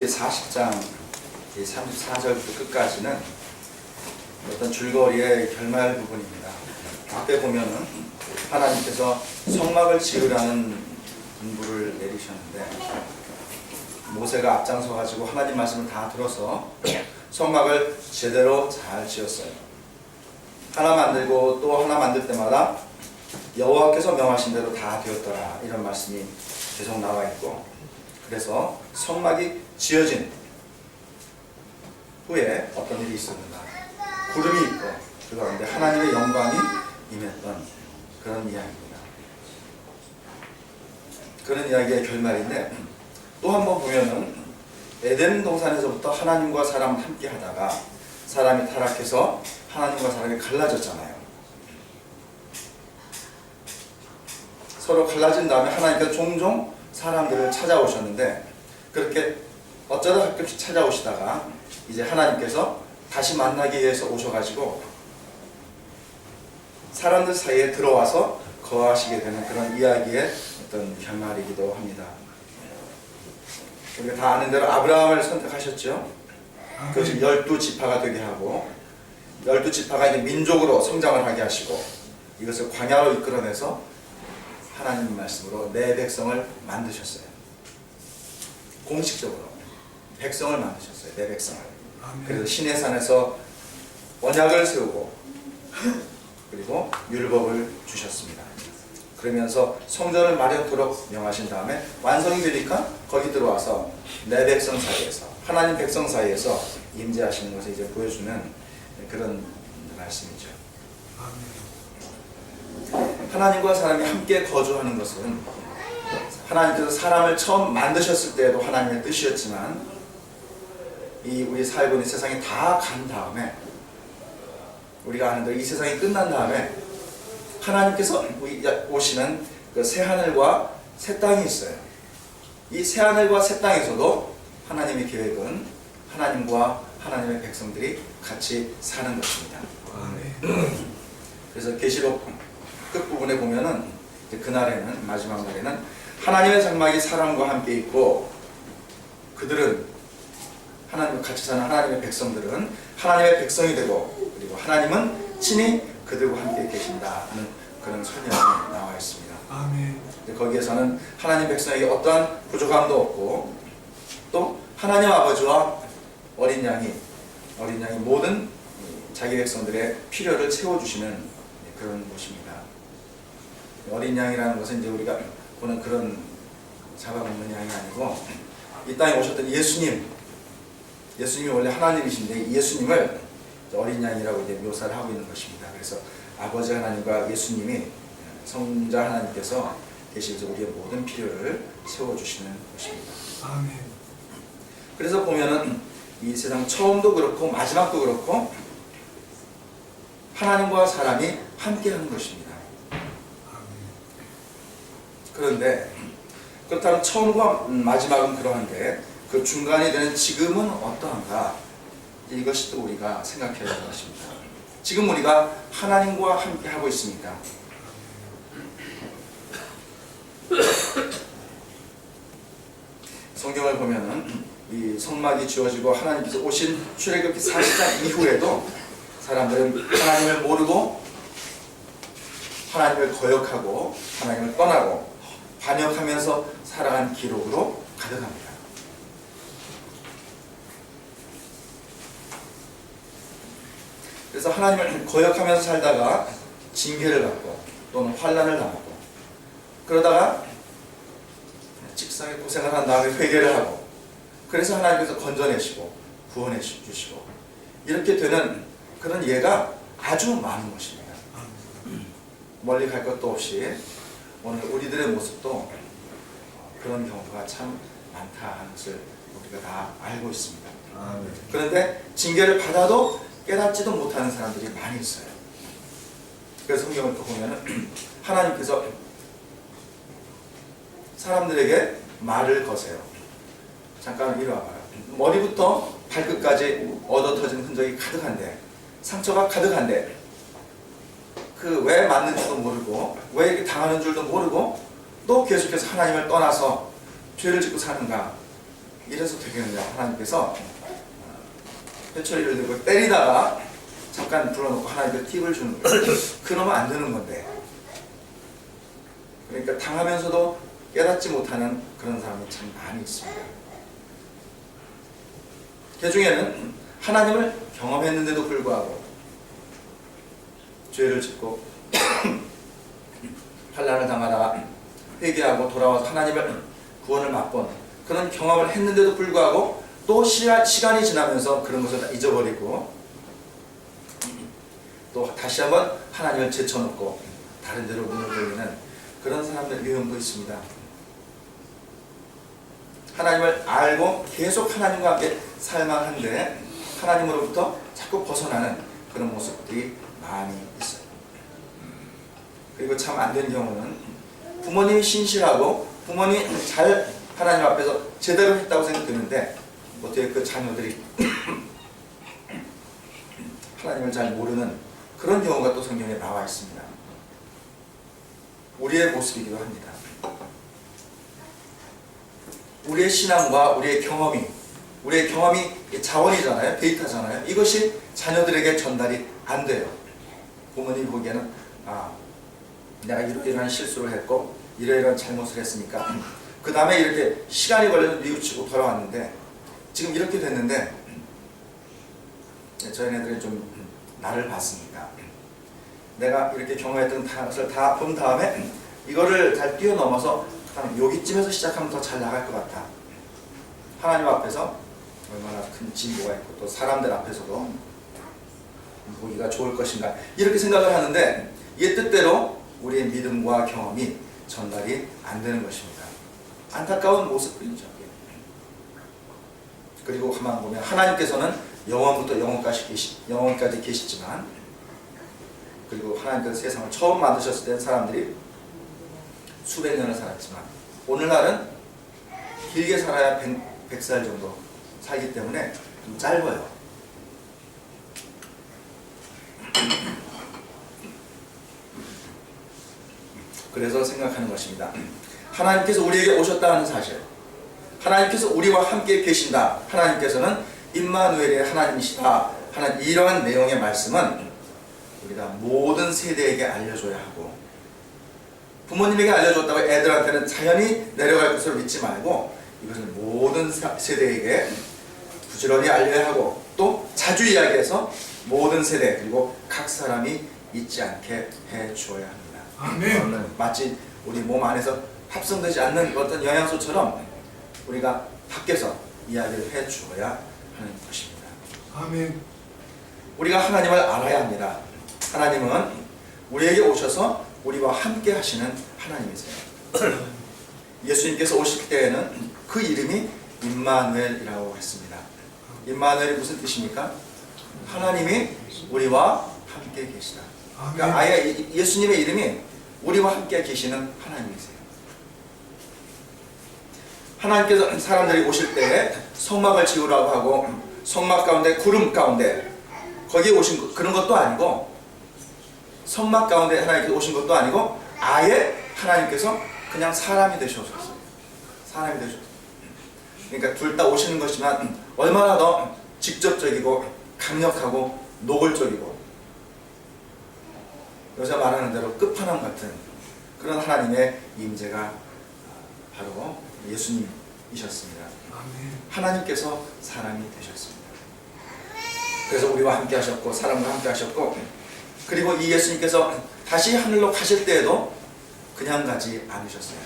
40장 34절부터 끝까지는 어떤 줄거리의 결말 부분입니다. 앞에 보면은 하나님께서 성막을 지으라는 분부를 내리셨는데 모세가 앞장서 가지고 하나님 말씀을 다 들어서 성막을 제대로 잘 지었어요. 하나 만들고 또 하나 만들 때마다 여호와께서 명하신 대로 다 되었더라 이런 말씀이 계속 나와 있고 그래서 성막이 지어진 후에 어떤 일이 있었는가 구름이 있고 그 가운데 하나님의 영광이 임했던 그런 이야기입니다. 그런 이야기의 결말인데 또 한 번 보면은 에덴 동산에서부터 하나님과 사람 함께 하다가 사람이 타락해서 하나님과 사람이 갈라졌잖아요. 서로 갈라진 다음에 하나님께서 종종 사람들을 찾아오셨는데 그렇게 어쩌다 가끔씩 찾아오시다가 이제 하나님께서 다시 만나기 위해서 오셔가지고 사람들 사이에 들어와서 거하시게 되는 그런 이야기의 어떤 결말이기도 합니다. 우리가 다 아는 대로 아브라함을 선택하셨죠. 그것이 열두 지파가 되게 하고 열두 지파가 이제 민족으로 성장을 하게 하시고 이것을 광야로 이끌어내서 하나님 말씀으로 내 백성을 만드셨어요. 공식적으로 백성을 만드셨어요. 내 백성을. 그래서 신의 산에서 언약을 세우고 그리고 율법을 주셨습니다. 그러면서 성전을 마련토록 명하신 다음에 완성이 되니까 거기 들어와서 내 백성 사이에서 하나님 백성 사이에서 임재하시는 것을 이제 보여주는 그런 말씀이죠. 하나님과 사람이 함께 거주하는 것은 하나님께서 사람을 처음 만드셨을 때에도 하나님의 뜻이었지만 이 우리 살고 있는 세상이 다 간 다음에 우리가 아는 대로 이 세상이 끝난 다음에 하나님께서 오시는 그 새 하늘과 새 땅이 있어요. 이 새 하늘과 새 땅에서도 하나님의 계획은 하나님과 하나님의 백성들이 같이 사는 것입니다. 그래서 계시록 끝 부분에 보면은 이제 그날에는 마지막 날에는 하나님의 장막이 사람과 함께 있고 그들은 하나님과 같이 사는 하나님의 백성들은 하나님의 백성이 되고 그리고 하나님은 친히 그들과 함께 계신다는 그런 설명이 나와 있습니다. 아멘. 거기에서는 하나님 백성에게 어떠한 부족함도 없고 또 하나님 아버지와 어린 양이 어린 양이 모든 자기 백성들의 필요를 채워주시는 그런 곳입니다. 어린 양이라는 것은 이제 우리가 보는 그런 잡아먹는 양이 아니고 이 땅에 오셨던 예수님, 예수님이 원래 하나님이신데 예수님을 어린 양이라고 이제 묘사를 하고 있는 것입니다. 그래서 아버지 하나님과 예수님이 성자 하나님께서 계시면서 우리의 모든 필요를 채워주시는 것입니다. 아멘. 그래서 보면은 이 세상 처음도 그렇고 마지막도 그렇고 하나님과 사람이 함께하는 것입니다. 그런데 그렇다면 처음과 마지막은 그러한데 그 중간이 되는 지금은 어떠한가 이것이 또 우리가 생각해야 할 것입니다. 지금 우리가 하나님과 함께 하고 있습니다. 성경을 보면은 이 성막이 지어지고 하나님께서 오신 출애굽기 40장 이후에도 사람들은 하나님을 모르고 하나님을 거역하고 하나님을 떠나고 반역하면서 살아간 기록으로 가득합니다. 그래서 하나님을 거역하면서 살다가 징계를 받고 또는 환란을 당하고 그러다가 직상에 고생을 한 다음에 회개를 하고 그래서 하나님께서 건져내시고 구원해 주시고 이렇게 되는 그런 예가 아주 많은 것입니다. 멀리 갈 것도 없이 오늘 우리들의 모습도 그런 경우가 참 많다는 것을 우리가 다 알고 있습니다. 그런데 징계를 받아도 깨닫지도 못하는 사람들이 많이 있어요. 그래서 성경을 또 보면은 하나님께서 사람들에게 말을 거세요. 잠깐 이리 와봐요. 머리부터 발끝까지 얻어터진 흔적이 가득한데 상처가 가득한데 그 왜 맞는지도 모르고 왜 이렇게 당하는 줄도 모르고 또 계속해서 하나님을 떠나서 죄를 짓고 사는가 이래서 되겠느냐 하나님께서 회초리를 들고 때리다가 잠깐 불러놓고 하나님께 팁을 주는 거예요. 그러면 안 되는 건데. 그러니까 당하면서도 깨닫지 못하는 그런 사람이 참 많이 있습니다. 그 중에는 하나님을 경험했는데도 불구하고 죄를 짓고 환란을 당하다가 회개하고 돌아와서 하나님을 구원을 맛본 그런 경험을 했는데도 불구하고 또 시간, 시간이 지나면서 그런 것을 다 잊어버리고 또 다시 한번 하나님을 제쳐놓고 다른 데로 눈을 돌리는 그런 사람들 위험도 있습니다. 하나님을 알고 계속 하나님과 함께 살만한데 하나님으로부터 자꾸 벗어나는 그런 모습들이 많이 있어요. 그리고 참안 되는 경우는 부모님이 신실하고 부모님이 잘 하나님 앞에서 제대로 했다고 생각되는데 어떻게 그 자녀들이 하나님을 잘 모르는 그런 경우가 또 성경에 나와 있습니다. 우리의 모습이기도 합니다. 우리의 신앙과 우리의 경험이 우리의 경험이 자원이잖아요. 데이터잖아요. 이것이 자녀들에게 전달이 안 돼요. 부모님이 보기에는 아 내가 이러이러한 실수를 했고 이러이러한 잘못을 했으니까 그 다음에 이렇게 시간이 걸려서 뉘우치고 돌아왔는데 지금 이렇게 됐는데 네, 저희 애들이 좀 나를 봤으니까 내가 이렇게 경험했던 것을 다 본 다음에 이거를 잘 뛰어넘어서 한 여기쯤에서 시작하면 더 잘 나갈 것 같아. 하나님 앞에서 얼마나 큰 진보가 있고 또 사람들 앞에서도 보기가 좋을 것인가 이렇게 생각을 하는데 이 뜻대로 우리의 믿음과 경험이 전달이 안 되는 것입니다. 안타까운 모습들이죠. 그리고 가만 보면 하나님께서는 영원부터 영원까지 계시 영원까지 계시지만 그리고 하나님께서 세상을 처음 만드셨을 때 사람들이 수백 년을 살았지만 오늘날은 길게 살아야 100, 살 정도 살기 때문에 좀 짧아요. 그래서 생각하는 것입니다. 하나님께서 우리에게 오셨다는 사실, 하나님께서 우리와 함께 계신다. 하나님께서는 임마누엘의 하나님이시다. 하는 이러한 내용의 말씀은 우리가 모든 세대에게 알려줘야 하고 부모님에게 알려줬다고 애들한테는 자연히 내려갈 것으로 믿지 말고 이것을 모든 사- 세대에게 부지런히 알려야 하고 또 자주 이야기해서 모든 세대 그리고 각 사람이 잊지 않게 해 주어야 합니다. 아멘. 마치 우리 몸 안에서 합성되지 않는 어떤 영양소처럼 우리가 밖에서 이야기를 해 주어야 하는 것입니다. 아멘. 우리가 하나님을 알아야 합니다. 하나님은 우리에게 오셔서 우리와 함께 하시는 하나님이세요. 예수님께서 오실 때에는 그 이름이 임마누엘이라고 했습니다. 임마누엘이 무슨 뜻입니까? 하나님이 우리와 함께 계시다. 그러니까. 아예 이- 예수님의 이름이 우리와 함께 계시는 하나님이세요. 하나님께서 사람들이 오실 때 성막을 지으라고 하고 성막 가운데 구름 가운데 거기에 오신 것- 그런 것도 아니고 성막 가운데 하나님께서 오신 것도 아니고 아예 하나님께서 그냥 사람이 되셔서 사람이 되셔서 그러니까 둘 다 오시는 것이지만 얼마나 더 직접적이고 강력하고 노골적이고 여기서 말하는 대로 끝판왕 같은 그런 하나님의 임재가 바로 예수님이셨습니다. 하나님께서 사람이 되셨습니다. 그래서 우리와 함께 하셨고 사람과 함께 하셨고 그리고 이 예수님께서 다시 하늘로 가실 때에도 그냥 가지 않으셨어요.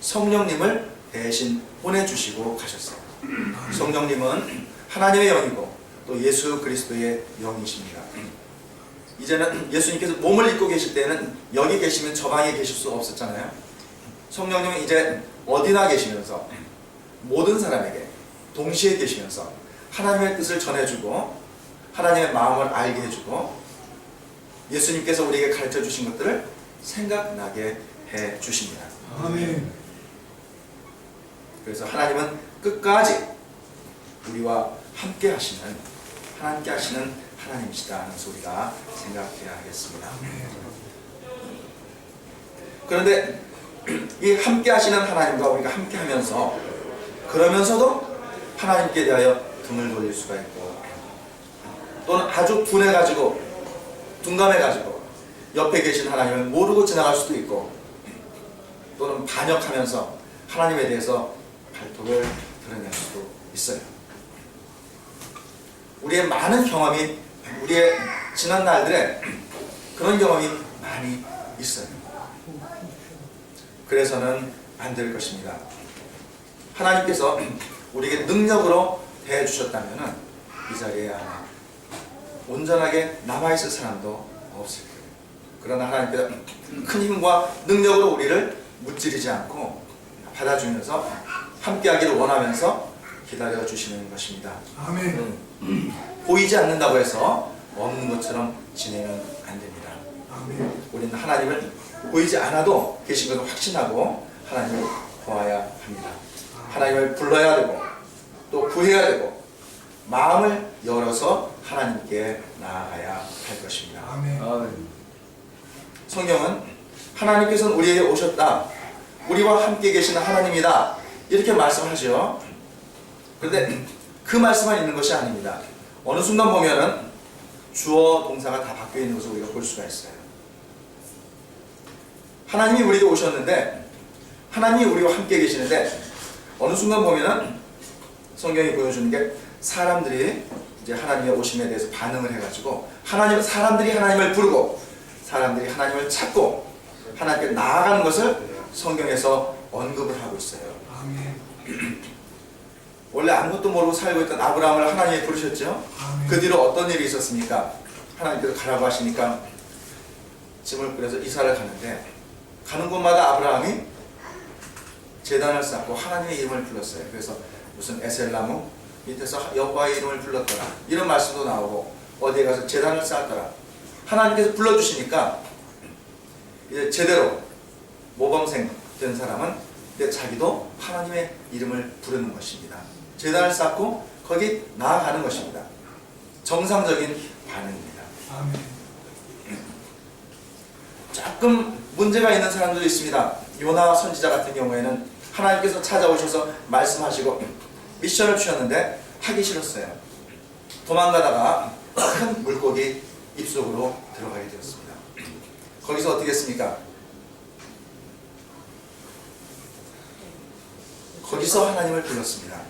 성령님을 대신 보내주시고 가셨어요. 성령님은 하나님의 영이고 또 예수 그리스도의 영이십니다. 이제는 예수님께서 몸을 입고 계실 때는 여기 계시면 저 방에 계실 수 없었잖아요. 성령님은 이제 어디나 계시면서 모든 사람에게 동시에 계시면서 하나님의 뜻을 전해주고 하나님의 마음을 알게 해주고 예수님께서 우리에게 가르쳐 주신 것들을 생각나게 해 주십니다. 아멘. 그래서 하나님은 끝까지 우리와 함께 하시는 하나님께 하시는 하나님이시다 하는 소리가 생각해야 하겠습니다. 그런데 이 함께 하시는 하나님과 우리가 함께 하면서 그러면서도 하나님께 대하여 등을 돌릴 수가 있고 또는 아주 분해가지고 둔감해가지고 옆에 계신 하나님을 모르고 지나갈 수도 있고 또는 반역하면서 하나님에 대해서 발톱을 드러낼 수도 있어요. 우리의 많은 경험이 우리의 지난 날들에 그런 경험이 많이 있어요. 그래서는 안 될 것입니다. 하나님께서 우리에게 능력으로 대해 주셨다면은 이 자리에 아마 온전하게 남아 있을 사람도 없을 거예요. 그러나 하나님께서 큰 힘과 능력으로 우리를 무찌르지 않고 받아주면서 함께하기를 원하면서 기다려 주시는 것입니다. 아멘. 보이지 않는다고 해서 없는 것처럼 지내면 안 됩니다. 아멘. 우리는 하나님을 보이지 않아도 계신 것을 확신하고 하나님을 보아야 합니다. 하나님을 불러야 되고 또 구해야 되고 마음을 열어서 하나님께 나아가야 할 것입니다. 아멘. 성경은 하나님께서는 우리에게 오셨다. 우리와 함께 계시는 하나님이다. 이렇게 말씀하죠. 그런데 그 말씀만 있는 것이 아닙니다. 어느 순간 보면은 주어 동사가 다 바뀌어 있는 것을 우리가 볼 수가 있어요. 하나님이 우리에게 오셨는데 하나님이 우리와 함께 계시는데 어느 순간 보면은 성경이 보여주는 게 사람들이 이제 하나님의 오심에 대해서 반응을 해가지고 하나님 사람들이 하나님을 부르고 사람들이 하나님을 찾고 하나님께 나아가는 것을 성경에서 언급을 하고 있어요. 아멘. 원래 아무것도 모르고 살고 있던 아브라함을 하나님이 부르셨죠. 아멘. 그 뒤로 어떤 일이 있었습니까? 하나님께서 가라고 하시니까 짐을 꾸려서 이사를 가는데 가는 곳마다 아브라함이 재단을 쌓고 하나님의 이름을 불렀어요. 그래서 무슨 에셀나무 밑에서 여호와의 이름을 불렀더라 이런 말씀도 나오고 어디에 가서 재단을 쌓았더라 하나님께서 불러주시니까 이제 제대로 모범생 된 사람은 이제 자기도 하나님의 이름을 부르는 것입니다. 재단을 쌓고 거기 나아가는 것입니다. 정상적인 반응입니다. 아멘. 조금 문제가 있는 사람들도 있습니다. 요나 선지자 같은 경우에는 하나님께서 찾아오셔서 말씀하시고 미션을 주셨는데 하기 싫었어요. 도망가다가 큰 물고기 입속으로 들어가게 되었습니다. 거기서 어떻게 했습니까? 거기서 하나님을 불렀습니다.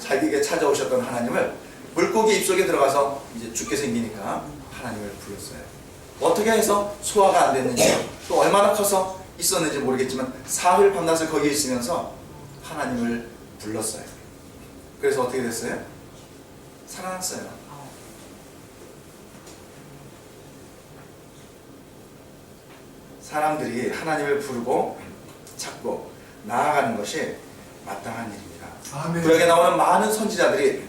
자기에게 찾아오셨던 하나님을 물고기 입속에 들어가서 이제 죽게 생기니까 하나님을 불렀어요. 어떻게 해서 소화가 안 됐는지 또 얼마나 커서 있었는지 모르겠지만 사흘 밤낮을 거기에 있으면서 하나님을 불렀어요. 그래서 어떻게 됐어요? 살아났어요. 사람들이 하나님을 부르고 찾고 나아가는 것이 마땅한 일입니다. 아멘. 구약에 나오는 많은 선지자들이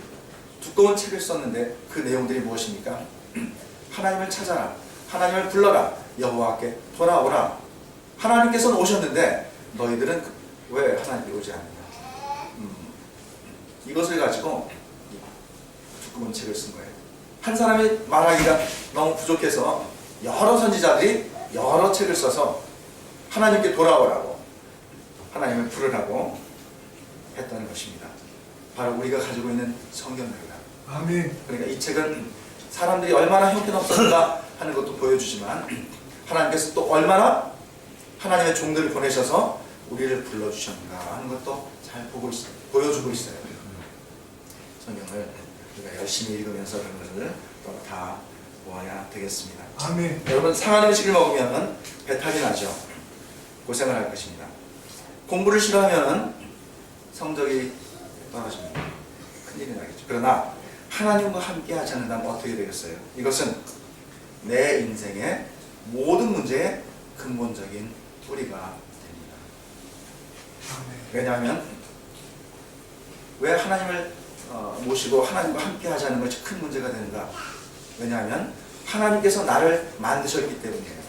두꺼운 책을 썼는데 그 내용들이 무엇입니까? 하나님을 찾아라. 하나님을 불러라. 여호와께 돌아오라. 하나님께서는 오셨는데 너희들은 그- 왜 하나님께 오지 않느냐? 음, 이것을 가지고 이 두꺼운 책을 쓴 거예요. 한 사람이 말하기가 너무 부족해서 여러 선지자들이 여러 책을 써서 하나님께 돌아오라고 하나님을 부르라고 했다는 것입니다. 바로 우리가 가지고 있는 성경입니다. 아멘. 그러니까 이 책은 사람들이 얼마나 형편없었는가 하는 것도 보여주지만 하나님께서 또 얼마나 하나님의 종들을 보내셔서 우리를 불러주셨는가 하는 것도 잘 보고 있, 보여주고 있어요. 성경을 우리가 열심히 읽으면서 그런 것을 또다 모아야 되겠습니다. 아멘. 여러분 상한 음식을 먹으면 배탈이 나죠. 고생을 할 것입니다. 공부를 싫어하면 성적이 떨어집니다. 큰일이 나겠죠. 그러나 하나님과 함께 하지 않는다면 어떻게 되겠어요? 이것은 내 인생의 모든 문제의 근본적인 뿌리가 됩니다. 왜냐하면 왜 하나님을 어, 모시고 하나님과 함께 하자는 것이 큰 문제가 되는가? 왜냐하면 하나님께서 나를 만드셨기 때문이에요.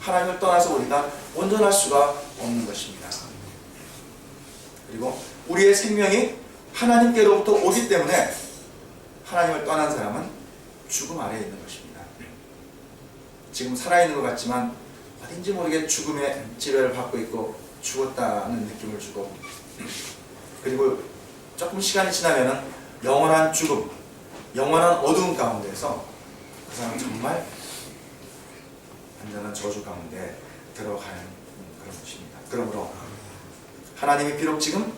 하나님을 떠나서 우리가 온전할 수가 없는 것입니다. 그리고 우리의 생명이 하나님께로부터 오기 때문에 하나님을 떠난 사람은 죽음 아래에 있는 것입니다. 지금 살아있는 것 같지만 어딘지 모르게 죽음의 지배를 받고 있고 죽었다는 느낌을 주고 그리고 조금 시간이 지나면은 영원한 죽음, 영원한 어두움 가운데서 그 사람은 정말 완전한 저주 가운데 들어가는 그런 것입니다. 그러므로 하나님이 비록 지금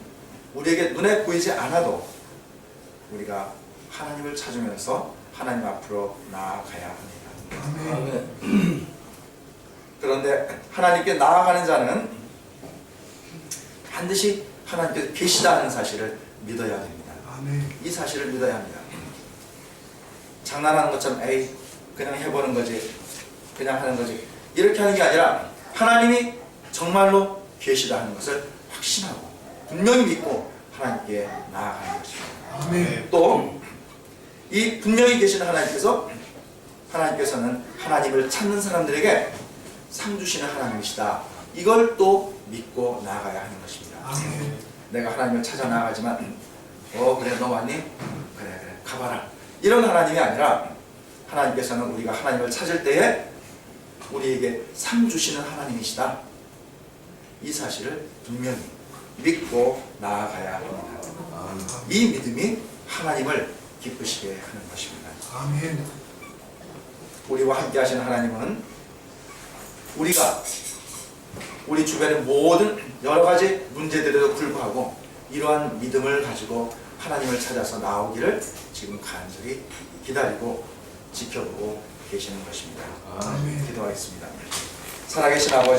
우리에게 눈에 보이지 않아도 우리가 하나님을 찾으면서 하나님 앞으로 나아가야 합니다. 아멘. 그런데 하나님께 나아가는 자는 반드시 하나님께서 계시다는 사실을 믿어야 됩니다. 아멘. 이 사실을 믿어야 합니다. 장난하는 것처럼 에이 그냥 해보는 거지 그냥 하는 거지 이렇게 하는 게 아니라 하나님이 정말로 계시다는 것을 확신하고 분명히 믿고 하나님께 나아가는 것입니다. 아멘. 또이 분명히 계시는 하나님께서 하나님께서는 하나님을 찾는 사람들에게 상 주시는 하나님이시다. 이걸 또 믿고 나아가야 하는 것입니다. 아멘. 내가 하나님을 찾아 나가지만 어 그래 너 왔니? 그래 그래 가봐라. 이런 하나님이 아니라 하나님께서는 우리가 하나님을 찾을 때에 우리에게 상 주시는 하나님이시다. 이 사실을 분명히 믿고 나아가야 합니다. 이 믿음이 하나님을 기쁘시게 하는 것입니다. 아멘. 우리와 함께 하시는 하나님은 우리가 우리 주변의 모든 여러 가지 문제들에도 불구하고 이러한 믿음을 가지고 하나님을 찾아서 나오기를 지금 간절히 기다리고 지켜보고 계시는 것입니다. 아멘. 기도하겠습니다. 살아계신 아버지